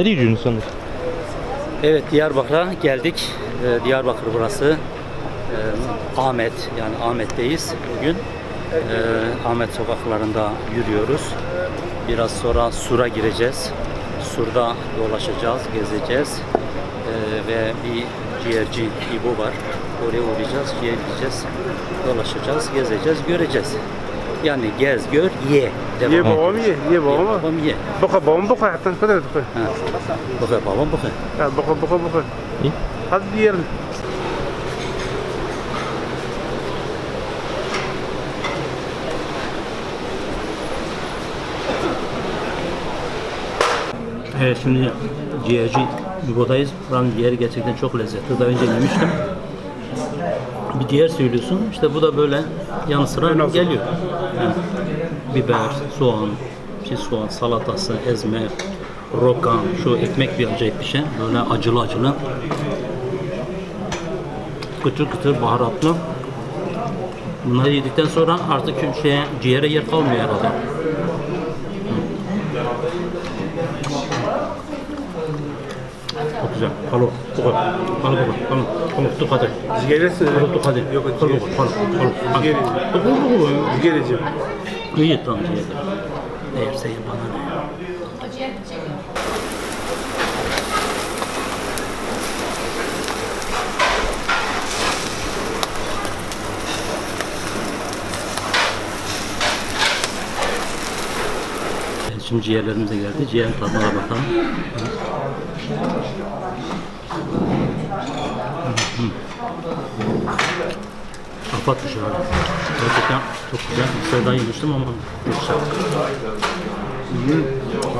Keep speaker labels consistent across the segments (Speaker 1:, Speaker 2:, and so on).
Speaker 1: Nereye gidiyorsunuz de?
Speaker 2: Evet Diyarbakır'a geldik. Ee, Diyarbakır burası. Ee, Ahmet yani Ahmet'teyiz bugün. Ee, Ahmet sokaklarında yürüyoruz. Biraz sonra Sur'a gireceğiz. Sur'da dolaşacağız, gezeceğiz. Ee, ve bir ciğerci İbo var. Oraya uğrayacağız, ciğer yiyeceğiz. Dolaşacağız, gezeceğiz, göreceğiz. Yani gez, gör, ye. Devam.
Speaker 3: Ye babam ye, ye
Speaker 2: Ye
Speaker 3: babam.
Speaker 2: babam ye.
Speaker 3: Boka babam boka hatta kadar boka.
Speaker 2: Ha. Bakın babam bakın.
Speaker 3: Ha boka boka boka.
Speaker 1: İyi.
Speaker 3: Hadi diyelim.
Speaker 2: Evet şimdi ciğerci Yugo'dayız. Buranın ciğeri gerçekten çok lezzetli. Daha önce yemiştim. Bir ciğer söylüyorsun. İşte bu da böyle yanı sıra geliyor. Ha. Biber, soğan, şey soğan, salatası, ezme, roka, şu ekmek bir acayip bir şey. Böyle acılı acılı. Kıtır kıtır baharatlı. Bunları yedikten sonra artık şeye, ciğere yer kalmıyor herhalde. Güzel. Halo. Tukar. Halo baba. Halo. Halo. Tukar.
Speaker 3: Ciğerisi.
Speaker 2: Halo tukar.
Speaker 3: Yok
Speaker 2: Halo.
Speaker 3: ciğer.
Speaker 2: Halo. Halo.
Speaker 3: Ciğer.
Speaker 2: Tukar baba.
Speaker 3: Ciğericiğim.
Speaker 2: İyi tamam ciğer. Değerse bana ne Şimdi ciğerlerimiz de geldi. Ciğer tadına bakalım. Kapatmış abi. Gerçekten çok güzel. Bir daha yemiştim ama çok güzel.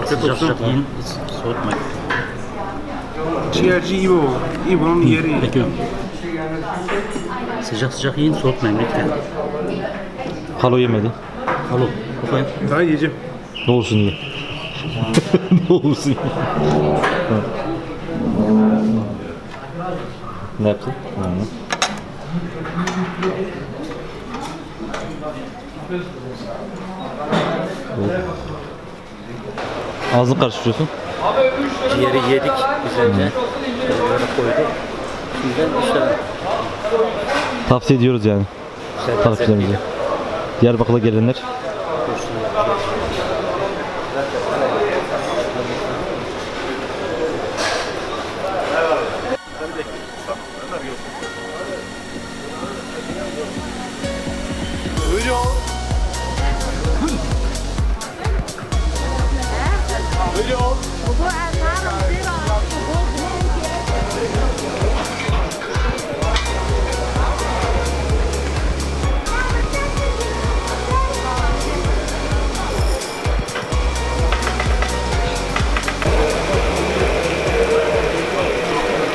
Speaker 2: Sıcak sıcak yiyin, soğutmayın.
Speaker 3: Ciğerci İbo. İbo'nun yeri.
Speaker 2: Peki. Sıcak sıcak yiyin, soğutmayın lütfen.
Speaker 1: Halo yemedi.
Speaker 2: Halo, bakayım.
Speaker 3: Daha yiyeceğim.
Speaker 1: Ne olursun ye. ne olursun ye. Hı. Evet. Ağzını karıştırıyorsun.
Speaker 2: Ciğeri yedik güzelce. Böyle koyduk. Şimdi işte
Speaker 1: Tavsiye ediyoruz yani
Speaker 2: güzel
Speaker 1: takipçilerimize. Diyarbakır'a gelenler.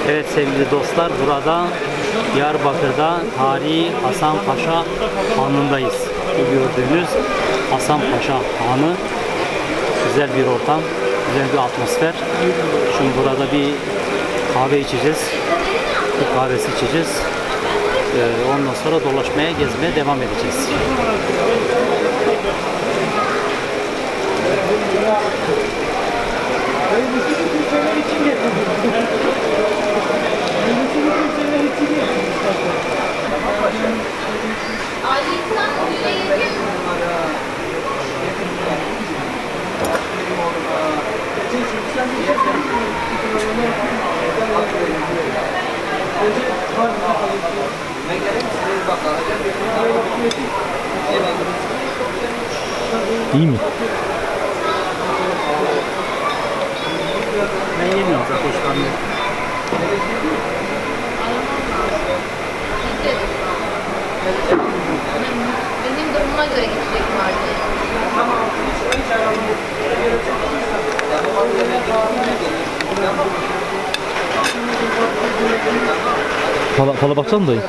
Speaker 2: Evet sevgili dostlar burada Diyarbakır'da tarihi Hasan Paşa Hanı'ndayız. Bu gördüğünüz Hasan Paşa Hanı güzel bir ortam, güzel bir atmosfer. Şimdi burada bir kahve içeceğiz. Bir kahvesi içeceğiz. Ee, ondan sonra dolaşmaya, gezmeye devam edeceğiz.
Speaker 1: İyi mi?
Speaker 2: Ben yemiyorum zaten hoşlanmıyorum.
Speaker 4: Durumuma göre gidecek markete.
Speaker 1: Fala, fala baksana dayı.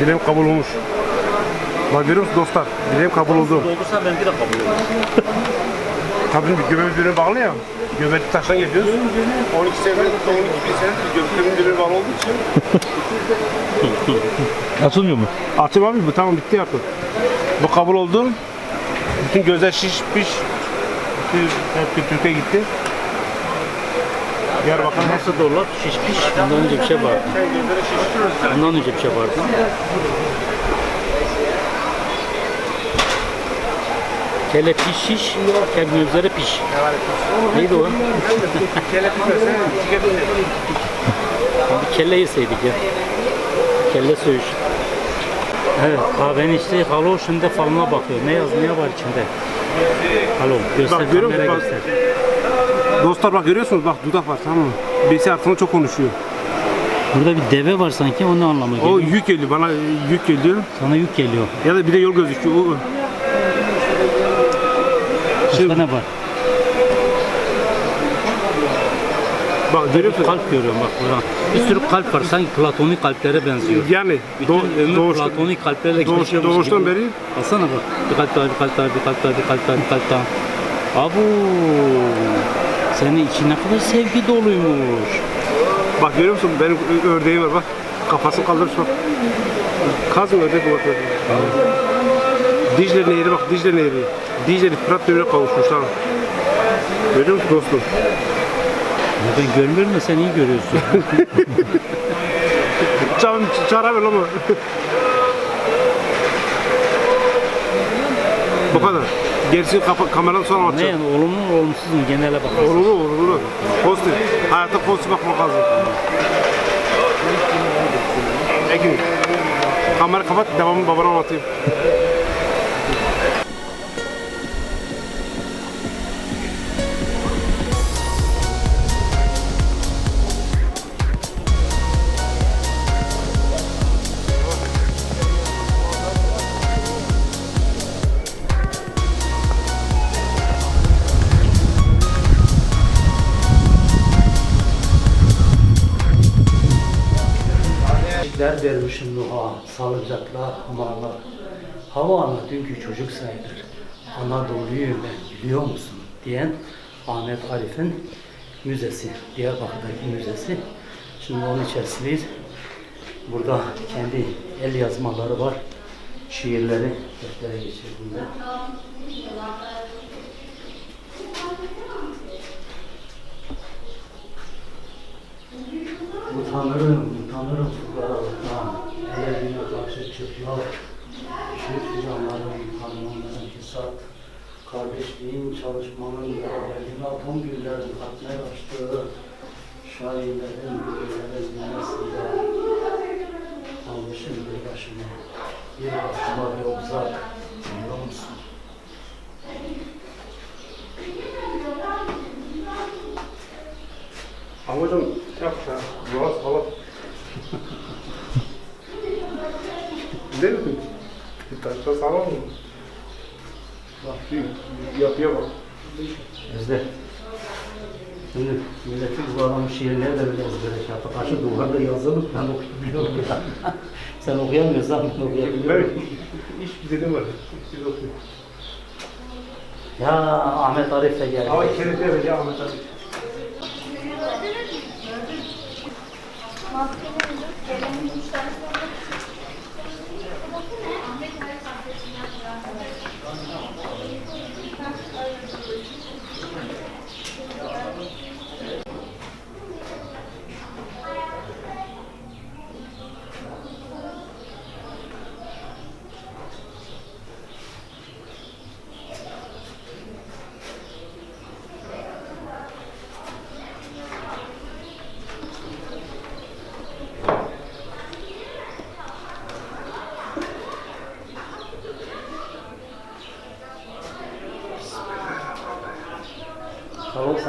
Speaker 3: Dileğim kabul olmuş. Bak görüyor musun dostlar? Dileğim kabul oldu.
Speaker 2: Doldursa benimki de kabul ediyorum.
Speaker 3: Kadın bir göbeği birbirine bağlı ya. Göbekli taştan geliyoruz. 12 sene, 12 bin senedir göbeklerin birbirine bağlı olduğu için.
Speaker 1: Açılmıyor mu?
Speaker 3: Abi bu tamam bitti artık. Bu kabul oldu. Bütün gözler şişmiş. hepsi, hepsi Türkiye gitti. Diyarbakır
Speaker 2: Nasıl dolar? Şişmiş. Bundan önce bir şey vardı.
Speaker 3: Şişiriyoruz.
Speaker 2: Bundan önce bir şey vardı. Kelle piş şiş, kel gözleri piş. Neydi o?
Speaker 3: Tüketin.
Speaker 2: Bir kelle yeseydik ya. Kelle söğüş. Evet, kahveni içti. Halo şimdi falına bakıyor. Ne yaz, ne var içinde? Halo, göster,
Speaker 3: Bak, görüyor musun?
Speaker 2: kamera
Speaker 3: Bak.
Speaker 2: göster.
Speaker 3: Dostlar bak görüyorsunuz bak dudak var tamam mı? Birisi arkasında çok konuşuyor.
Speaker 2: Burada bir deve var sanki, o ne anlama geliyor?
Speaker 3: O yük geliyor bana yük geliyor.
Speaker 2: Sana yük geliyor.
Speaker 3: Ya da bir de yol gözüküyor. O,
Speaker 2: Başka ne var?
Speaker 3: bak görüyorsun.
Speaker 2: Kalp görüyorum bak buradan. Bir sürü kalp var, sanki platonik kalplere benziyor.
Speaker 3: Yani
Speaker 2: Bütün
Speaker 3: doğ,
Speaker 2: ömür
Speaker 3: doğuştan,
Speaker 2: platonik kalplerle
Speaker 3: doğuş,
Speaker 2: geçiyormuş
Speaker 3: doğuştan
Speaker 2: gibi.
Speaker 3: beri
Speaker 2: Alsana bak. Bir kalp daha, bir kalp daha, bir kalp daha, bir kalp daha, bir kalp daha. Abu. Senin için ne kadar sevgi doluymuş.
Speaker 3: bak görüyor musun benim ördeğim var bak. Kafasını kaldırmış bak. Kaz mı ördek bak. Dicle Nehri bak Dicle Nehri. Dicle Fırat Nehri'ne kavuşmuş tamam. Görüyor musun dostum?
Speaker 2: Ya ben görmüyorum da sen iyi görüyorsun.
Speaker 3: Çağır, çağır ver ama. Bu kadar. Gerisi kapa, kameranın sonra
Speaker 2: ne
Speaker 3: atacağım.
Speaker 2: yani olumlu mu olumsuz mu genele bak.
Speaker 3: Olumlu olumlu. Pozitif. Hayata pozitif bakmak lazım. Ekin. Kamera kapat, devamını babana anlatayım.
Speaker 2: Der dervişin Nuh'a, salıncaklar, hamarlar. Hava ana dünkü çocuk sayılır. Anadolu'yu ben biliyor musun? diyen Ahmet Arif'in müzesi, Diyarbakır'daki müzesi. Şimdi onun içerisindeyiz. Burada kendi el yazmaları var. Şiirleri deftere geçirdiğinde. Utanırım, utanırım karşı çıplak. Şu canlarım, kanımın hesap. Kardeşliğin çalışmanın beraberliğine atom güllerin katmaya açtığı. Şairlerin güllerin dünyasında. Almışım bir başıma. Bir başıma bir uzak. Biliyor musun?
Speaker 3: Ama hocam yap ya. Boğaz falan. Değil mi? Bir taşla sağlam mı? Bak bir yapıya bak.
Speaker 2: Ezber. Şimdi milletin kullanmış şiirleri de böyle ezbere şey yaptı. Karşı duvarda yazılı ben okuyabiliyorum ya. Sen okuyamıyorsan ben okuyabiliyorum.
Speaker 3: Ben iş güzelim var. Biz okuyor.
Speaker 2: Ya Ahmet Arif de geldi.
Speaker 3: Ama içeride vereceğim Ahmet.
Speaker 2: Tamam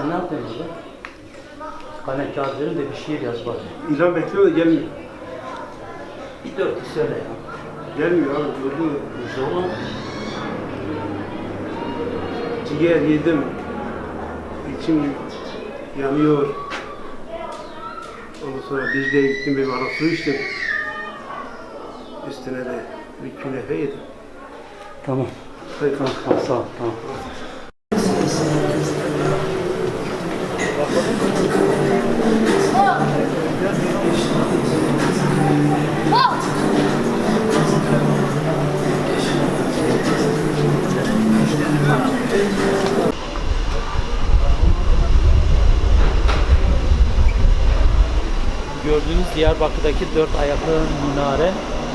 Speaker 2: sen ne yapıyorsun burada? Kalem kağıt verin de bir şiir yaz bari.
Speaker 3: İlan bekliyor da gelmiyor.
Speaker 2: Bir dörtlü söyle ya.
Speaker 3: Gelmiyor abi. Gördün mü?
Speaker 2: Zorla.
Speaker 3: Ciğer yedim. İçim yanıyor. Ondan sonra Dicle'ye gittim bir bardak su içtim. Üstüne de bir künefe yedim.
Speaker 2: Tamam.
Speaker 3: Hayır,
Speaker 2: Tamam, tamam sağ ol. Tamam. Diyarbakır'daki dört ayaklı minare.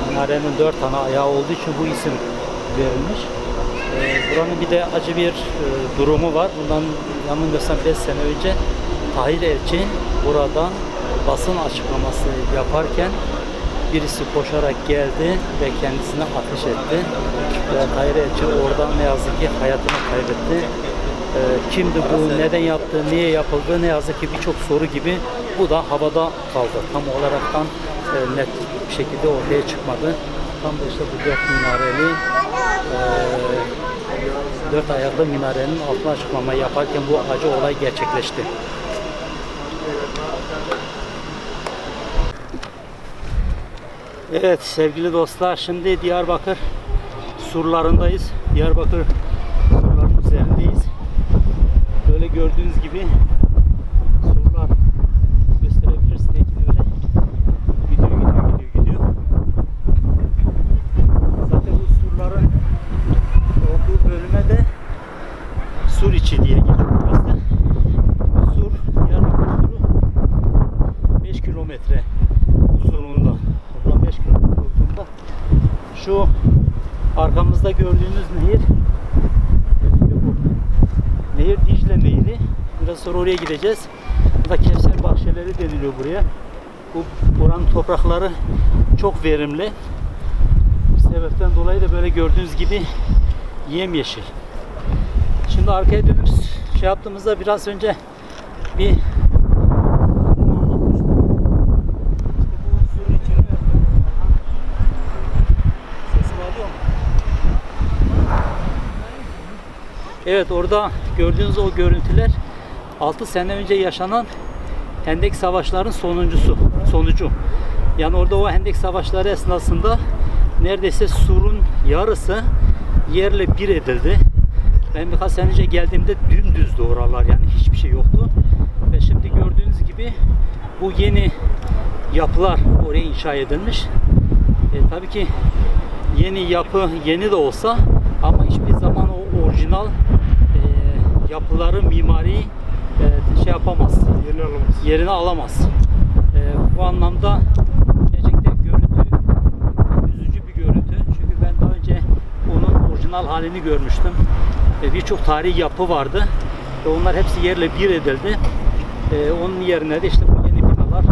Speaker 2: Minarenin dört tane ayağı olduğu için bu isim verilmiş. Ee, buranın bir de acı bir e, durumu var. Bundan yanılmıyorsam 5 sene önce Tahir Elçi buradan basın açıklaması yaparken birisi koşarak geldi ve kendisine ateş etti. Ve Tahir Elçi oradan ne yazık ki hayatını kaybetti. Ee, kimdi bu, neden yaptı, niye yapıldı, ne yazık ki birçok soru gibi bu da havada kaldı. Tam olaraktan e, net bir şekilde ortaya çıkmadı. Tam da işte bu dört minareli e, dört ayaklı minarenin altına açıklama yaparken bu acı olay gerçekleşti. Evet sevgili dostlar şimdi Diyarbakır surlarındayız. Diyarbakır surların üzerindeyiz. Böyle gördüğünüz gibi surlar gösterebiliriz belki de öyle. Gidiyor gidiyor gidiyor gidiyor. Zaten bu surların olduğu bölüme de sur içi diye geçiyor burası. Bu sur Diyarbakır suru 5 kilometre uzunluğunda. Toplam 5 kilometre uzunluğunda. Şu arkamızda gördüğünüz nehir. Nehir Dicle Nehri. Biraz sonra oraya gideceğiz. Burada Kevser bahçeleri deniliyor buraya. Bu buranın toprakları çok verimli. Bu sebepten dolayı da böyle gördüğünüz gibi yemyeşil. Şimdi arkaya dönüp şey yaptığımızda biraz önce bir Evet orada gördüğünüz o görüntüler 6 sene önce yaşanan Hendek Savaşları'nın sonuncusu, sonucu. Yani orada o Hendek Savaşları esnasında neredeyse surun yarısı yerle bir edildi. Ben birkaç sene önce geldiğimde dümdüzdü oralar yani hiçbir şey yoktu. Ve şimdi gördüğünüz gibi bu yeni yapılar oraya inşa edilmiş. E, tabii ki yeni yapı yeni de olsa ama hiçbir zaman o orijinal yapıları mimari e, şey yapamaz
Speaker 3: Yerini alamaz.
Speaker 2: yerini alamaz. E, bu anlamda gerçekten görüntü üzücü bir görüntü. Çünkü ben daha önce onun orijinal halini görmüştüm. E, Birçok tarihi yapı vardı. Ve onlar hepsi yerle bir edildi. E, onun yerine de işte bu yeni binalar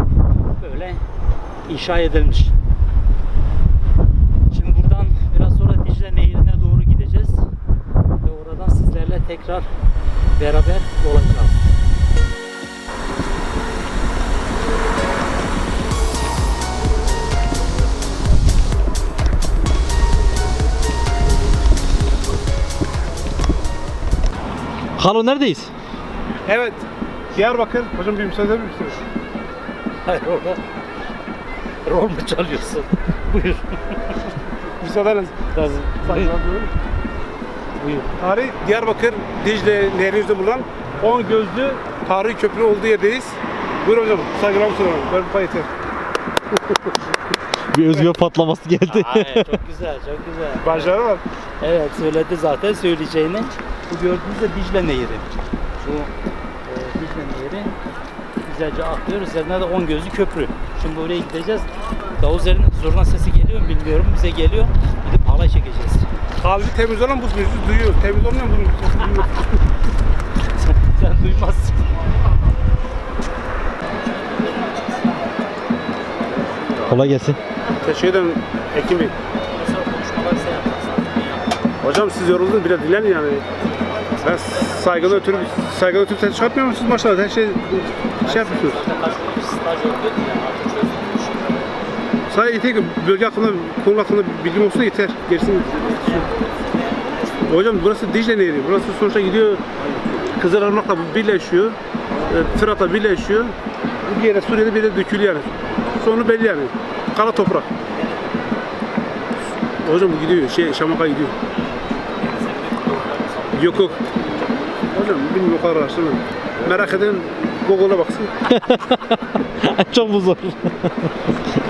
Speaker 2: böyle inşa edilmiş. Şimdi buradan biraz sonra Dicle Nehri'ne doğru gideceğiz. Ve oradan sizlerle tekrar beraber olacağız.
Speaker 1: Halo neredeyiz?
Speaker 3: Evet. Diyarbakır. Hocam bir müsaade eder misiniz?
Speaker 2: Hayır orada rol mu çalıyorsun? Buyur.
Speaker 3: Müsaade edin.
Speaker 2: Tabii. Buyur. Buyur.
Speaker 3: Tarih Diyarbakır Dicle Nehri yüzünde bulunan 10 gözlü tarihi köprü olduğu yerdeyiz. Buyur hocam. Saygılar sunarım. Ben yeter.
Speaker 1: Bir özgüven patlaması geldi.
Speaker 2: Ay, çok güzel, çok güzel.
Speaker 3: Başları var.
Speaker 2: Evet söyledi zaten söyleyeceğini. Bu gördüğünüz de Dicle Nehri. Bu e, Dicle Nehri güzelce akıyor. Üzerine de 10 gözlü köprü. Şimdi oraya gideceğiz. Davuzların zurna sesi geliyor mu bilmiyorum. Bize geliyor. Gidip halay çekeceğiz.
Speaker 3: Kalbi temiz olan bu sözü duyuyor. Temiz olmayan bunu sesini duyuyor.
Speaker 2: Sen duymazsın.
Speaker 1: Kolay gelsin.
Speaker 3: Teşekkür ederim Ekim Bey. Hocam siz yoruldunuz biraz dinlenin yani. Ben saygıdan ötürü, saygıdan ötürü ses çıkartmıyor musunuz maşallah? Her şey şey yapıyorsunuz.
Speaker 2: Kaç gün staj yapıyordun ya artık çözdüm.
Speaker 3: Sadece yeter ki bölge hakkında, konu hakkında bilgim olsa yeter. Gerisini Hocam burası Dicle Nehri. Burası sonuçta gidiyor Kızılırmak'la birleşiyor. e, Fırat'la birleşiyor. Bir yere Suriye'de bir yere dökülüyor yani. Sonu belli yani. Kara toprak. Hocam gidiyor. Şey, Şamak'a gidiyor. Yok yok. Hocam bilmiyorum o kadar araştırmadım. Merak eden Google'a baksın.
Speaker 1: Çok mu zor?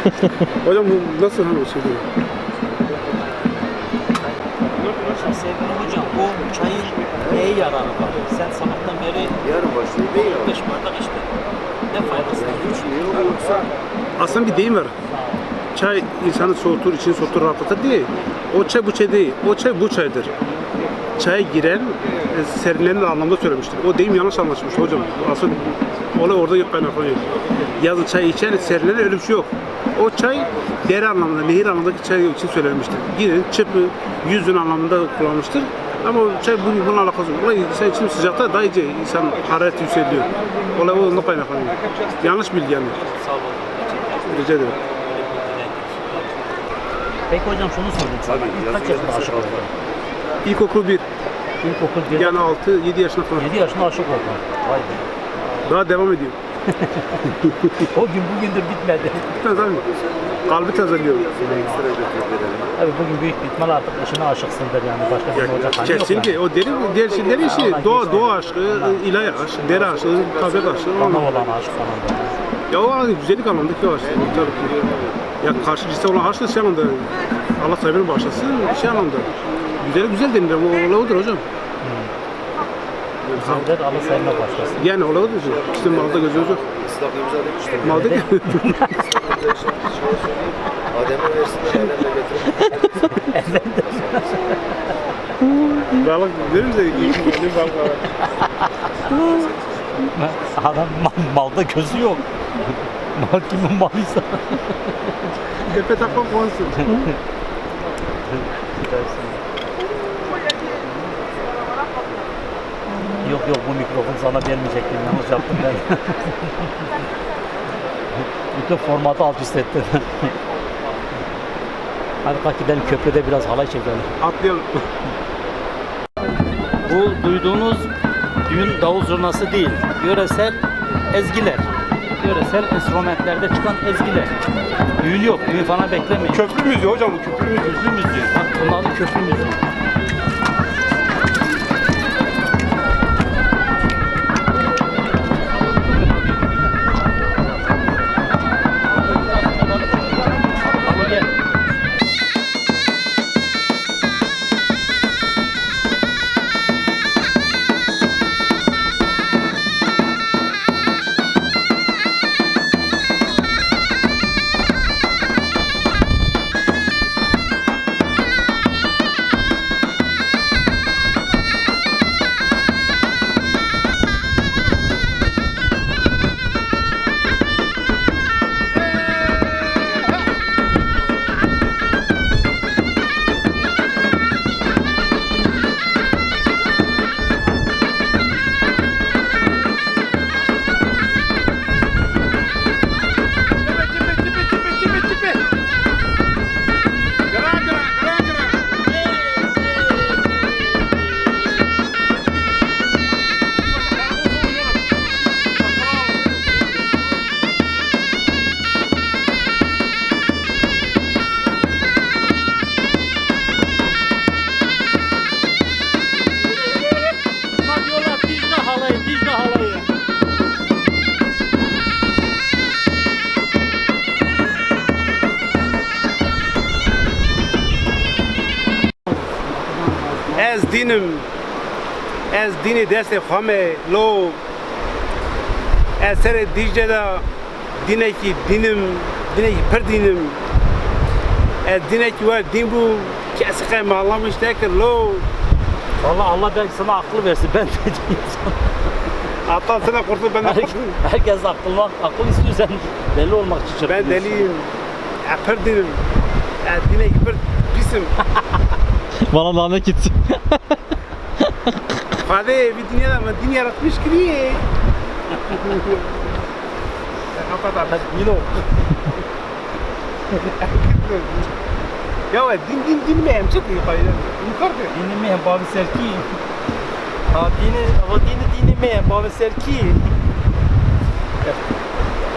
Speaker 3: Hocam bu nasıl hani şey diyor?
Speaker 2: Şimdi sevgili hocam bu çayın neye yararı var? Sen sabahtan beri
Speaker 5: Yarın başlıyor değil mi?
Speaker 2: 5 bardak içtin. Ne faydası var?
Speaker 5: Yıl yoksa
Speaker 3: Aslında bir deyim var. Çay insanı soğutur, içini soğutur, rahatlatır diye. O çay bu çay değil. O çay bu çaydır. Çaya giren e, serinlenir anlamda söylemiştir. O deyim yanlış anlaşılmış hocam. Asıl olay orada yok kaynaklanıyor. Yazın çay içen serinlenir öyle bir şey yok. O çay deri anlamında, nehir anlamındaki çay için söylenmiştir. Girin, çırpı, yüzün anlamında kullanmıştır. Ama o çay bunun, bununla alakası yok. Olay insan için sıcakta daha iyice insan harareti yükseliyor. Olay onunla kaynaklanıyor. Yanlış bilgi yani. Rica ederim.
Speaker 2: Peki hocam şunu sana. İlk kaç yaşında aşık oldun?
Speaker 3: İlkokul 1,
Speaker 2: İlkokul 1.
Speaker 3: yani 6-7 yaşına falan.
Speaker 2: 7 yaşında aşık oldun. Vay be.
Speaker 3: Daha devam ediyor.
Speaker 2: O gün bugündür bitmedi.
Speaker 3: Bitmez abi. Kalbi tazeliyor.
Speaker 2: Tabii bugün büyük ihtimal artık eşine aşıksındır yani başka bir olacak hali yok.
Speaker 3: Kesinlikle.
Speaker 2: yani.
Speaker 3: O deri, diğer şeylerin işi doğa, doğa aşkı, ilahi aşk, deri aşkı, tabiat aşkı.
Speaker 2: Bana olan aşık falan.
Speaker 3: Ya o an güzellik anlamındaki o aşk. Tabii ki. Ya karşı cinste olan aşk da şey anlamda. Allah sahibini bağışlasın. Şey anlamda. Güzel güzel denir ama o olay odur hocam.
Speaker 2: Güzeldir Allah sevme başlasın.
Speaker 3: Yani olay odur. İşte malda gözümüz yok.
Speaker 1: İslam imza demiştim.
Speaker 3: Malda
Speaker 1: Adem'e versinler, Adem'e getirin.
Speaker 3: Balık verir misin? İyi balık var.
Speaker 2: Adam mal- malda gözü yok. Mal kimin malıysa.
Speaker 3: Tepe takmak kovansın.
Speaker 2: Yok bu mikrofon sana vermeyecektim yanlış yaptım ben. Bütün formatı alt üst ettin. Hadi kalk gidelim köprüde biraz halay çekelim.
Speaker 3: Atlayalım.
Speaker 2: Bu duyduğunuz düğün davul zurnası değil. Yöresel ezgiler. Yöresel enstrümantlerde çıkan ezgiler. Düğün yok. Düğün falan beklemeyin.
Speaker 3: Köprü müziği hocam bu köprü müziği.
Speaker 2: Köprü müziği. Bak bunun adı köprü müziği.
Speaker 3: Dinim ez dini deste xame lo ez sere Dicle'de dineki dinim dineki per dinim ez dineki var din bu kesike mahlamış tekir lo
Speaker 2: Vallahi Allah belki sana aklı versin. Ben de diyeyim sana.
Speaker 3: Atlan sana kurtul ben de kurtul.
Speaker 2: Herkes akıl, akıl istiyor sen deli olmak için
Speaker 3: Ben deliyim. Per dinim. Ez dineki per pisim.
Speaker 5: Bana lanet gitsin.
Speaker 3: Hadi bir dünyada ama din yaratmış ki. Kapat artık.
Speaker 2: Yine o.
Speaker 3: Ya din din din mi emcik yukarıda? Yukarıda.
Speaker 2: Mi babi serki? Ha dini, o dini mi babi serki?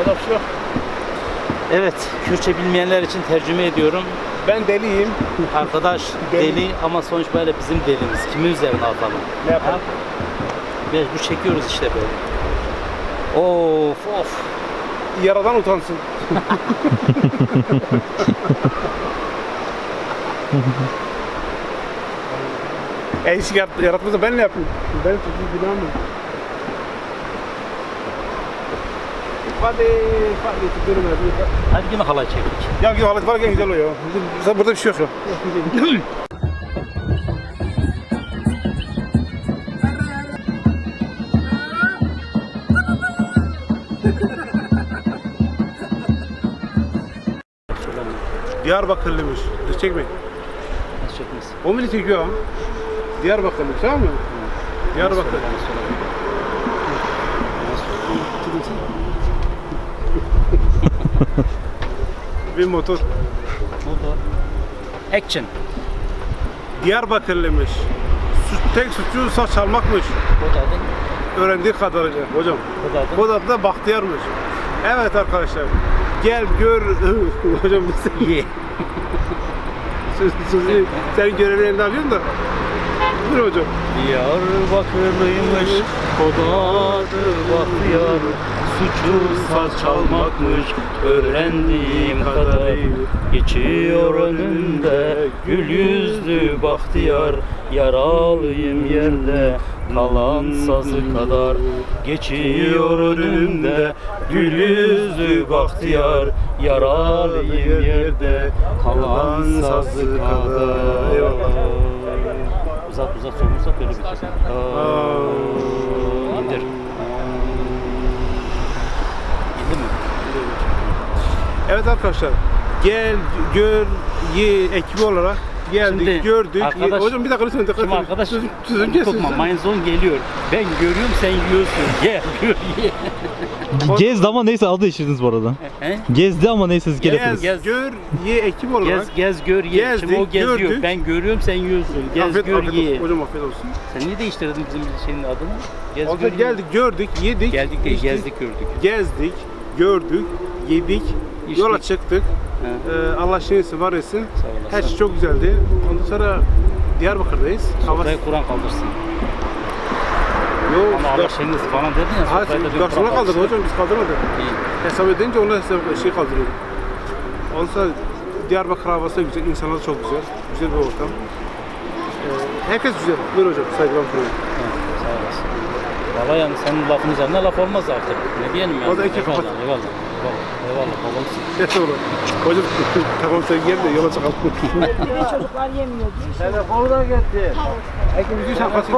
Speaker 3: Yok.
Speaker 2: Evet, Kürtçe bilmeyenler için tercüme ediyorum.
Speaker 3: Ben deliyim.
Speaker 2: Arkadaş
Speaker 3: Deli.
Speaker 2: deli ama sonuç böyle bizim delimiz. Kimin üzerine atalım?
Speaker 3: Ne yapalım?
Speaker 2: Mecbur çekiyoruz işte böyle. Of of.
Speaker 3: Yaradan utansın. e yarat- yaratmasa ben ne yapayım? Ben çocuğu günah mı? Hadi, hadi, tutuyorum hadi.
Speaker 2: Hadi yine halay çektik.
Speaker 3: Ya gel halat var gel güzel o ya. Zaten burada bir şey yok ya. Diyarbakırlıymış. Dur çekme.
Speaker 2: Nasıl çekmez?
Speaker 3: O mu çekiyor ha? Diyarbakırlı tamam mı? Diyarbakır. Bir motor.
Speaker 2: Motor. Action.
Speaker 3: Diyarbakırlıymış. Suç, tek suçu saç çalmakmış.
Speaker 2: O da adı.
Speaker 3: Öğrendiği kadarıyla hocam.
Speaker 2: O da adı.
Speaker 3: Bu da da Bahtiyar'mış. Evet arkadaşlar. Gel gör hocam biz
Speaker 2: Ye.
Speaker 3: söz, sözü senin görevini elinden alıyorum da. Buyur hocam.
Speaker 2: Diyarbakırlıymış, kodadı bahtiyar Suçu saz çalmakmış, öğrendiğim kadar Geçiyor önünde gül yüzlü bahtiyar. Yaralıyım yerde kalan sazı kadar. Geçiyor önünde gül yüzlü bahtiyar. Yaralıyım yerde kalan sazı kadar. Uzat uzat son uzat öyle bitir.
Speaker 3: Evet arkadaşlar. Gel gör ye ekibi olarak geldik
Speaker 2: Şimdi
Speaker 3: gördük.
Speaker 2: arkadaş-
Speaker 3: hocam bir dakika lütfen dikkat
Speaker 2: Şimdi
Speaker 3: edin.
Speaker 2: arkadaş
Speaker 3: Sözüm, sözüm kesin.
Speaker 2: tutma. Mindzone geliyor. Ben görüyorum sen yiyorsun. Gel gör ye.
Speaker 5: Gezdi ama neyse adı değiştirdiniz bu arada.
Speaker 2: He?
Speaker 5: Gezdi ama neyse siz
Speaker 3: Gez,
Speaker 5: gelesiniz.
Speaker 2: Gez.
Speaker 3: gör ye ekibi olarak.
Speaker 2: Gez gez gör ye.
Speaker 3: Gezdik,
Speaker 2: Şimdi o geziyor.
Speaker 3: gördük.
Speaker 2: Ben görüyorum sen yiyorsun. Gez
Speaker 3: Afiyet-
Speaker 2: gör
Speaker 3: afiyet
Speaker 2: ye.
Speaker 3: olsun. Hocam afiyet olsun.
Speaker 2: Sen niye değiştirdin bizim şeyin adını? Gez
Speaker 3: Orada
Speaker 2: gör ye.
Speaker 3: geldik gördük yedik.
Speaker 2: Geldik değil
Speaker 3: içtik,
Speaker 2: gezdik gördük.
Speaker 3: Gezdik gördük yedik.
Speaker 2: İçtik.
Speaker 3: Yola çıktık. Ee, Allah şeysi var etsin. Her şey çok güzeldi. Ondan sonra Diyarbakır'dayız.
Speaker 2: Sofrayı Kur'an kaldırsın.
Speaker 3: yok.
Speaker 2: Ama Allah şeyiniz falan dedin ya.
Speaker 3: Ha,
Speaker 2: sofrayı da bir
Speaker 3: garsona kaldırdı hocam biz kaldırmadık.
Speaker 2: İyi.
Speaker 3: Hesap edince ona hesap şey kaldırıyor. Olsa Diyarbakır havası da güzel, insanlar çok güzel. Güzel bir ortam. Ee, herkes güzel. Buyur hocam, saygılar sunuyorum.
Speaker 2: Valla yani senin lafın üzerine laf olmaz artık. Ne diyelim yani.
Speaker 3: O da iki kapat.
Speaker 2: eyvallah. Eyvallah. Eyvallah. Babamsın.
Speaker 3: Ne sonra? Hocam tamam sen gel de yola çıkalım.
Speaker 6: Çocuklar yemiyor.
Speaker 3: Telefonu da getir. Peki müziği sen kaçın.